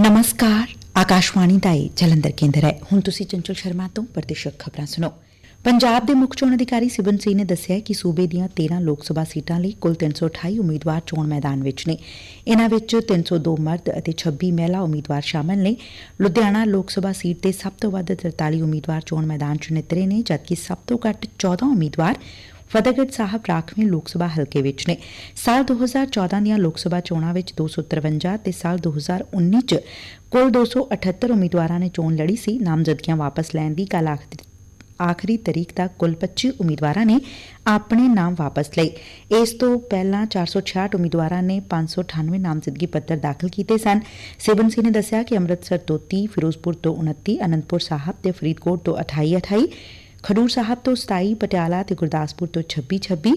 ਨਮਸਕਾਰ ਆਕਾਸ਼ਵਾਣੀ ਦਾ ਇਹ ਜਲੰਧਰ ਕੇਂਦਰ ਹੈ ਹੁਣ ਤੁਸੀਂ ਚੰਚਲ ਸ਼ਰਮਾ ਤੋਂ ਪ੍ਰਤੀਸ਼ਤ ਖਬਰਾਂ ਸੁਣੋ ਪੰਜਾਬ ਦੇ ਮੁੱਖ ਚੋਣ ਅਧਿਕਾਰੀ ਸਿਬਨ ਸਿੰਘ ਨੇ ਦੱਸਿਆ ਕਿ ਸੂਬੇ ਦੀਆਂ 13 ਲੋਕ ਸਭਾ ਸੀਟਾਂ ਲਈ ਕੁੱਲ 328 ਉਮੀਦਵਾਰ ਚੋਣ ਮੈਦਾਨ ਵਿੱਚ ਨੇ ਇਨ੍ਹਾਂ ਵਿੱਚ 302 ਮਰਦ ਅਤੇ 26 ਮਹਿਲਾ ਉਮੀਦਵਾਰ ਸ਼ਾਮਲ ਨੇ ਲੁਧਿਆਣਾ ਲੋਕ ਸਭਾ ਸੀਟ ਤੇ ਸਭ ਤੋਂ ਵੱਧ 43 ਉਮੀਦਵਾਰ ਚੋਣ ਮੈਦਾਨ 'ਚ ਨਿਤਰੇ ਨੇ ਜਦਕਿ ਸਭ ਤੋਂ ਘੱਟ 14 ਉਮੀਦਵਾਰ ਫਤਿਹਗੜ੍ਹ ਸਾਹਿਬ ਰਾਖਵੇਂ ਲੋਕ ਸਭਾ ਹਲਕੇ ਵਿੱਚ ਨੇ। ਸਾਲ 2014 ਦੀਆਂ ਲੋਕ ਸਭਾ ਚੋਣਾਂ ਵਿੱਚ 253 ਤੇ ਸਾਲ 2019 ਚ ਕੁੱਲ 278 ਉਮੀਦਵਾਰਾਂ ਨੇ ਚੋਣ ਲੜੀ ਸੀ। ਨਾਮਜ਼ਦਗੀਆਂ ਵਾਪਸ ਲੈਣ ਦੀ ਕੱਲ ਆਖਰੀ ਆਖਰੀ ਤਰੀਕ ਤੱਕ ਕੁੱਲ 25 ਉਮੀਦਵਾਰਾਂ ਨੇ ਆਪਣੇ ਨਾਮ ਵਾਪਸ ਲਏ। ਇਸ ਤੋਂ ਪਹਿਲਾਂ 466 ਉਮੀਦਵਾਰਾਂ ਨੇ 598 ਨਾਮਜ਼ਦਗੀ ਪੱਤਰ ਦਾਖਲ ਕੀਤੇ ਸਨ। ਸਿਬਨ ਸਿੰਘ ਨੇ ਦੱਸਿਆ ਕਿ ਅੰਮ੍ਰਿਤਸਰ ਤੋਂ 30 ਫਿਰੋਜ਼ਪੁਰ ਤੋਂ 29 ਅਨੰਦਪੁਰ ਸਾਹਿਬ ਤੇ ਫਰੀਦਕੋਟ ਤੋਂ 28 28 ਖਡੂਰ ਸਾਹਿਬ ਤੋਂ 27 ਪਟਿਆਲਾ ਤੇ ਗੁਰਦਾਸਪੁਰ ਤੋਂ 26 26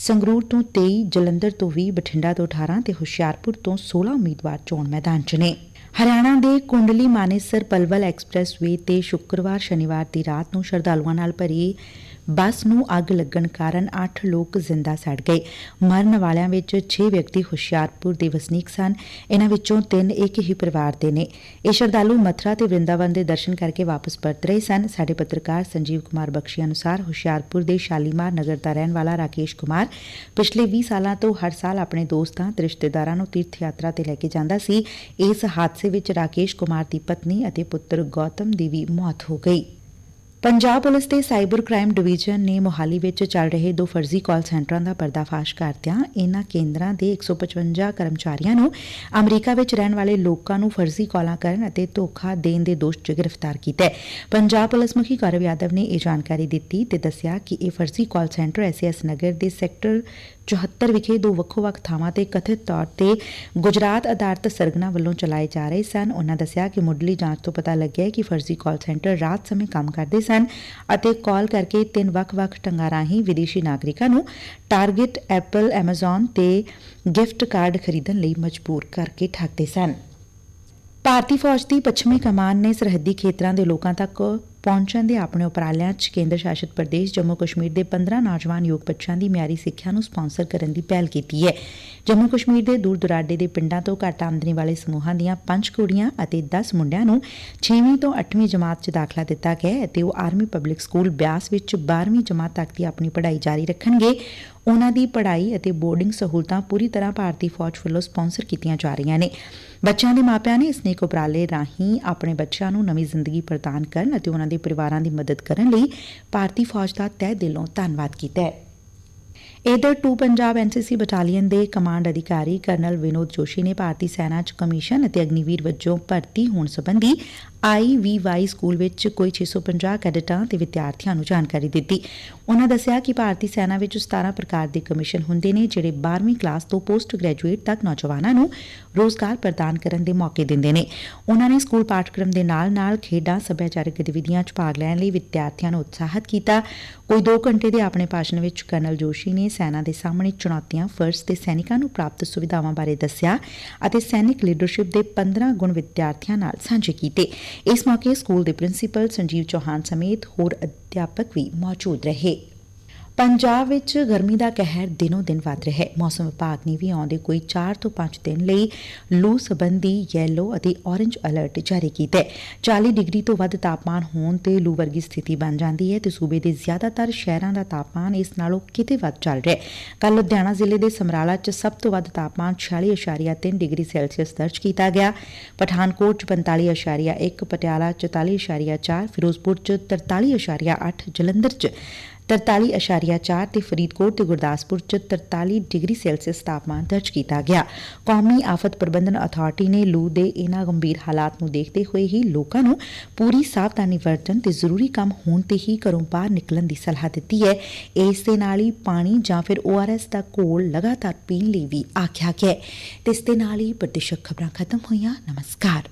ਸੰਗਰੂਰ ਤੋਂ 23 ਜਲੰਧਰ ਤੋਂ 20 ਬਠਿੰਡਾ ਤੋਂ 18 ਤੇ ਹੁਸ਼ਿਆਰਪੁਰ ਤੋਂ 16 ਉਮੀਦਵਾਰ ਚੋਣ ਮੈਦਾਨ 'ਚ ਨੇ। ਹਰਿਆਣਾ ਦੇ ਕੁੰਡਲੀ ਮਾਨੇਸਰ ਪਲਵਲ ਐਕਸਪ੍ਰੈਸ ਵੇ ਤੇ ਸ਼ੁੱਕਰਵਾਰ ਸ਼ਨੀਵਾਰ ਦੀ ਰਾਤ ਨੂੰ ਸ਼ਰਧਾਲੂਆਂ ਨਾਲ ਭਰੀ ਬੱਸ ਨੂੰ ਅੱਗ ਲੱਗਣ ਕਾਰਨ 8 ਲੋਕ ਜ਼ਿੰਦਾ ਸੜ ਗਏ। ਮਰਨ ਵਾਲਿਆਂ ਵਿੱਚ 6 ਵਿਅਕਤੀ ਹੁਸ਼ਿਆਰਪੁਰ ਦੇ ਵਸਨੀਕ ਸਨ। ਇਹਨਾਂ ਵਿੱਚੋਂ 3 ਇੱਕ ਹੀ ਪਰਿਵਾਰ ਦੇ ਨੇ। ਇਹ ਸ਼ਰਧਾਲੂ ਮਥਰਾ ਤੇ ਵਰਿੰਦਾਵਨ ਦੇ ਦਰਸ਼ਨ ਕਰਕੇ ਵਾਪਸ ਪਰਤ ਰਹੇ ਸਨ। ਸਾਡੇ ਪੱਤਰਕਾਰ ਸੰਜੀਵ ਕੁਮਾਰ ਬਖਸ਼ੀ ਅਨੁਸਾਰ ਹੁਸ਼ਿਆਰਪੁਰ ਦੇ ਸ਼ਾਲੀਮਾਰ ਨਗਰ ਦਾ ਰਹਿਣ ਵਾਲਾ ਰਾਕੇਸ਼ ਕੁਮਾਰ ਪਿਛਲੇ 20 ਸਾਲਾਂ ਤੋਂ ਹਰ ਸਾਲ ਆਪਣੇ ਦੋਸਤਾਂ ਤੇ ਰਿਸ਼ਤੇਦਾਰਾਂ ਨੂੰ ਤੀਰਥ ਯਾਤਰਾ ਤੇ ਲੈ ਕੇ ਜਾਂਦਾ ਸੀ। ਇਸ ਹਾਦਸੇ ਵਿੱਚ ਰਾਕੇਸ਼ ਕੁਮਾਰ ਦੀ ਪਤਨੀ ਅਤੇ ਪੁੱਤਰ ਗੌਤਮ ਦੀ ਵੀ ਮੌਤ ਹੋ ਗਈ। ਪੰਜਾਬ ਪੁਲਿਸ ਦੇ ਸਾਈਬਰ ਕ੍ਰਾਈਮ ਡਿਵੀਜ਼ਨ ਨੇ ਮੋਹਾਲੀ ਵਿੱਚ ਚੱਲ ਰਹੇ ਦੋ ਫਰਜ਼ੀ ਕਾਲ ਸੈਂਟਰਾਂ ਦਾ ਪਰਦਾਫਾਸ਼ ਕਰਦਿਆਂ ਇਨ੍ਹਾਂ ਕੇਂਦਰਾਂ ਦੇ 155 ਕਰਮਚਾਰੀਆਂ ਨੂੰ ਅਮਰੀਕਾ ਵਿੱਚ ਰਹਿਣ ਵਾਲੇ ਲੋਕਾਂ ਨੂੰ ਫਰਜ਼ੀ ਕਾਲਾਂ ਕਰਨ ਅਤੇ ਧੋਖਾ ਦੇਣ ਦੇ ਦੋਸ਼ 'ਚ ਗ੍ਰਿਫਤਾਰ ਕੀਤਾ ਹੈ। ਪੰਜਾਬ ਪੁਲਿਸ ਮੁਖੀ ਗੌਰਵ ਯਾਦਵ ਨੇ ਇਹ ਜਾਣਕਾਰੀ ਦਿੱਤੀ ਤੇ ਦੱਸਿਆ ਕਿ ਇਹ ਫਰਜ਼ੀ ਕਾਲ ਸੈਂਟਰ ਐਸਐਸ ਨਗਰ ਦੇ ਸੈਕਟਰ 74 ਵਿਖੇ ਦੋ ਵੱਖੋ-ਵੱਖ ਥਾਵਾਂ ਤੇ ਕਥਿਤ ਤੌਰ ਤੇ ਗੁਜਰਾਤ ਆਧਾਰਿਤ ਸਰਗਨਾ ਵੱਲੋਂ ਚਲਾਏ ਜਾ ਰਹੇ ਸਨ। ਉਹਨਾਂ ਦੱਸਿਆ ਕਿ ਮੁੱਢਲੀ ਜਾਂਚ ਤੋਂ ਪਤਾ ਲੱਗਿਆ ਕਿ ਫਰਜ਼ੀ ਕਾਲ ਸੈਂਟਰ ਰਾਤ ਸਮੇਂ ਕੰਮ ਕਰਦੇ ਸਨ ਅਤੇ ਕਾਲ ਕਰਕੇ ਤਿੰਨ ਵੱਖ-ਵੱਖ ਢੰਗਾਂ ਰਾਹੀਂ ਵਿਦੇਸ਼ੀ ਨਾਗਰਿਕਾਂ ਨੂੰ ਟਾਰਗੇਟ ਐਪਲ, ਐਮਾਜ਼ਨ ਤੇ ਗਿਫਟ ਕਾਰਡ ਖਰੀਦਣ ਲਈ ਮਜਬੂਰ ਕਰਕੇ ਠੱਗਦੇ ਸਨ। ਭਾਰਤੀ ਫੌਜ ਦੀ ਪੱਛਮੀ ਕਮਾਨ ਨੇ ਸਰਹੱਦੀ ਖੇਤਰਾਂ ਦੇ ਲੋਕਾਂ ਤੱਕ ਪਹੁੰਚਣ ਦੇ ਆਪਣੇ ਉਪਰਾਲਿਆਂ 'ਚ ਕੇਂਦਰ ਸ਼ਾਸਿਤ ਪ੍ਰਦੇਸ਼, ਜੰਮੂ ਕਸ਼ਮੀਰ ਦੇ 15 ਨੌਜਵਾਨ ਯੋਗ ਬੱਚਿਆਂ ਦੀ ਮਿਆਰੀ ਸਿੱਖਿਆ ਨੂੰ ਸਪਾਂਸਰ ਕਰਨ ਦੀ ਪਹਿਲ ਕੀਤੀ ਹੈ। ਜੰਮੂ ਕਸ਼ਮੀਰ ਦੇ ਦੂਰ ਦੁਰਾਡੇ ਦੇ ਪਿੰਡਾਂ ਤੋਂ ਘੱਟ ਆਮਦਨੀ ਵਾਲੇ ਸਮੂਹਾਂ ਦੀਆਂ 5 ਕੁੜੀਆਂ ਅਤੇ 10 ਮੁੰਡਿਆਂ ਨੂੰ 6ਵੀਂ ਤੋਂ 8ਵੀਂ ਜਮਾਤ 'ਚ ਦਾਖਲਾ ਦਿੱਤਾ ਗਿਆ ਅਤੇ ਉਹ ਆਰਮੀ ਪਬਲਿਕ ਸਕੂਲ ਬਿਆਸ ਵਿੱਚ 12ਵੀਂ ਜਮਾਤ ਤੱਕ ਦੀ ਆਪਣੀ ਪੜ੍ਹਾਈ ਜਾਰੀ ਰੱਖਣਗੇ। ਉਨ੍ਹਾਂ ਦੀ ਪੜ੍ਹਾਈ ਅਤੇ ਬੋਰਡਿੰਗ ਸਹੂਲਤਾਂ ਪੂਰੀ ਤਰ੍ਹਾਂ ਭਾਰਤੀ ਫੌਜ ਵੱਲੋਂ ਸਪਾਂਸਰ ਕੀਤੀਆਂ ਜਾ ਰਹੀਆਂ ਨੇ। ਬੱਚਿਆਂ ਦੇ ਮਾਪਿਆਂ ਨੇ ਇਸ ਨੇਕ ਉਪਰਾਲੇ ਰਾਹੀਂ ਆਪਣੇ ਬੱਚਿਆਂ ਨੂੰ ਨਵੀਂ ਜ਼ਿੰਦਗੀ ਪ੍ਰਦਾਨ ਕਰਨ ਅਤੇ ਉਨ੍ਹਾਂ ਦੇ ਪਰਿਵਾਰਾਂ ਦੀ ਮਦਦ ਕਰਨ ਲਈ ਭਾਰਤੀ ਫੌਜ ਦਾ ਤਹਿ ਦਿਲੋਂ ਧੰਨਵਾਦ ਕੀਤਾ ਹੈ। ਇਧਰ 2 ਪੰਜਾਬ ਐਨਸੀਸੀ ਬਟਾਲੀਅਨ ਦੇ ਕਮਾਂਡ ਅਧਿਕਾਰੀ ਕਰਨਲ ਵਿਨੋਦ ਜੋਸ਼ੀ ਨੇ ਭਾਰਤੀ ਸੈਨਾ 'ਚ ਕਮਿਸ਼ਨ ਅਤੇ ਅਗਨੀਵੀਰ ਵਜੋਂ ਭਰਤੀ ਹੋਣ ਸੰਬੰਧੀ ਆਈਵੀਵਾਈ ਸਕੂਲ ਵਿੱਚ ਕੋਈ 650 ਕੈਡਟਾਂ ਤੇ ਵਿਦਿਆਰਥੀਆਂ ਨੂੰ ਜਾਣਕਾਰੀ ਦਿੱਤੀ। ਉਹਨਾਂ ਦੱਸਿਆ ਕਿ ਭਾਰਤੀ ਸੈਨਾ ਵਿੱਚ 17 ਪ੍ਰਕਾਰ ਦੇ ਕਮਿਸ਼ਨ ਹੁੰਦੇ ਨੇ, ਜਿਹੜੇ 12ਵੀਂ ਕਲਾਸ ਤੋਂ ਪੋਸਟ ਗ੍ਰੈਜੂਏਟ ਤੱਕ ਨੌਜਵਾਨਾਂ ਨੂੰ ਰੋਜ਼ਗਾਰ ਪ੍ਰਦਾਨ ਕਰਨ ਦੇ ਮੌਕੇ ਦਿੰਦੇ ਨੇ। ਉਹਨਾਂ ਨੇ ਸਕੂਲ ਪਾਠਕ੍ਰਮ ਦੇ ਨਾਲ-ਨਾਲ ਖੇਡਾਂ, ਸੱਭਿਆਚਾਰਕ ਗਤੀਵਿਧੀਆਂ 'ਚ ਭਾਗ ਲੈਣ ਲਈ ਵਿਦਿਆਰਥੀਆਂ ਨੂੰ ਉਤਸ਼ਾਹਿਤ ਕੀਤਾ। ਕੋਈ 2 ਘੰਟੇ ਦੇ ਆਪਣੇ ਭਾਸ਼ਣ ਵਿੱਚ ਕਰਨਲ ਜੋਸ਼ੀ ਨੇ ਸੈਨਾ ਦੇ ਸਾਹਮਣੇ ਚੁਣੌਤੀਆਂ ਫਰਜ਼ ਤੇ ਸੈਨਿਕਾਂ ਨੂੰ ਪ੍ਰਾਪਤ ਸੁਵਿਧਾਵਾਂ ਬਾਰੇ ਦੱਸਿਆ ਅਤੇ ਸੈਨਿਕ ਲੀਡਰਸ਼ਿਪ ਦੇ 15 ਗੁਣ ਵਿਦਿਆਰਥੀਆਂ ਨਾਲ ਸਾਂਝੇ ਕੀਤੇ। ਇਸ ਮੌਕੇ ਸਕੂਲ ਦੇ ਪ੍ਰਿੰਸੀਪਲ ਸੰਜੀਵ ਚੌਹਾਨ ਸਮੇਤ ਹੋਰ ਅਧਿਆਪਕ ਵੀ ਮੌਜੂਦ ਰਹੇ। ਪੰਜਾਬ ਵਿੱਚ ਗਰਮੀ ਦਾ ਕਹਿਰ ਦਿਨੋ ਦਿਨ ਵਧ ਰਿਹਾ ਹੈ। ਮੌਸਮ ਵਿਭਾਗ ਨੇ ਵੀ ਆਉਂਦੇ ਕੋਈ 4 ਤੋਂ 5 ਦਿਨ ਲਈ ਲੂ ਸੰਬੰਧੀ ਯੈਲੋ ਅਤੇ ਔਰੇਂਜ ਅਲਰਟ ਜਾਰੀ ਕੀਤਾ ਹੈ। 40 ਡਿਗਰੀ ਤੋਂ ਵੱਧ ਤਾਪਮਾਨ ਹੋਣ ਤੇ ਲੂ ਵਰਗੀ ਸਥਿਤੀ ਬਣ ਜਾਂਦੀ ਹੈ ਤੇ ਸੂਬੇ ਦੇ ਜ਼ਿਆਦਾਤਰ ਸ਼ਹਿਰਾਂ ਦਾ ਤਾਪਮਾਨ ਇਸ ਨਾਲੋਂ ਕਿਤੇ ਵੱਧ ਚੱਲ ਰਿਹਾ ਹੈ। ਕੱਲ ਲੁਧਿਆਣਾ ਜ਼ਿਲ੍ਹੇ ਦੇ ਸਮਰਾਲਾ 'ਚ ਸਭ ਤੋਂ ਵੱਧ ਤਾਪਮਾਨ 46.3 ਡਿਗਰੀ ਸੈਲਸੀਅਸ ਦਰਜ ਕੀਤਾ ਗਿਆ। ਪਠਾਨਕੋਟ 'ਚ 45.1 ਪਟਿਆਲਾ 44.4 ਫਿਰੋਜ਼ਪੁਰ 'ਚ 43.8 ਜਲੰਧਰ 'ਚ 43.4 ਤੇ ਫਰੀਦਕੋਟ ਤੇ ਗੁਰਦਾਸਪੁਰ ਚ 43 ਡਿਗਰੀ ਸੈਲਸੀਅਸ ਤਾਪਮਾਨ ਦਰਜ ਕੀਤਾ ਗਿਆ। ਕੌਮੀ ਆਫਤ ਪ੍ਰਬੰਧਨ ਅਥਾਰਟੀ ਨੇ ਲੂ ਦੇ ਇਹਨਾਂ ਗੰਭੀਰ ਹਾਲਾਤ ਨੂੰ ਦੇਖਦੇ ਹੋਏ ਹੀ ਲੋਕਾਂ ਨੂੰ ਪੂਰੀ ਸਾਵਧਾਨੀ ਵਰਤਣ ਤੇ ਜ਼ਰੂਰੀ ਕੰਮ ਹੋਣ ਤੇ ਹੀ ਘਰੋਂ ਬਾਹਰ ਨਿਕਲਣ ਦੀ ਸਲਾਹ ਦਿੱਤੀ ਹੈ। ਇਸ ਦੇ ਨਾਲ ਹੀ ਪਾਣੀ ਜਾਂ ਫਿਰ ORS ਦਾ ਘੋਲ ਲਗਾਤਾਰ ਪੀਣ ਲਈ ਵੀ ਆਖਿਆ ਗਿਆ ਤੇ ਇਸ ਦੇ ਨਾਲ ਹੀ ਪ੍ਰਦੇਸ਼ਕ ਖਬਰਾਂ ਖਤਮ ਹੋਈਆਂ। ਨਮਸਕਾਰ।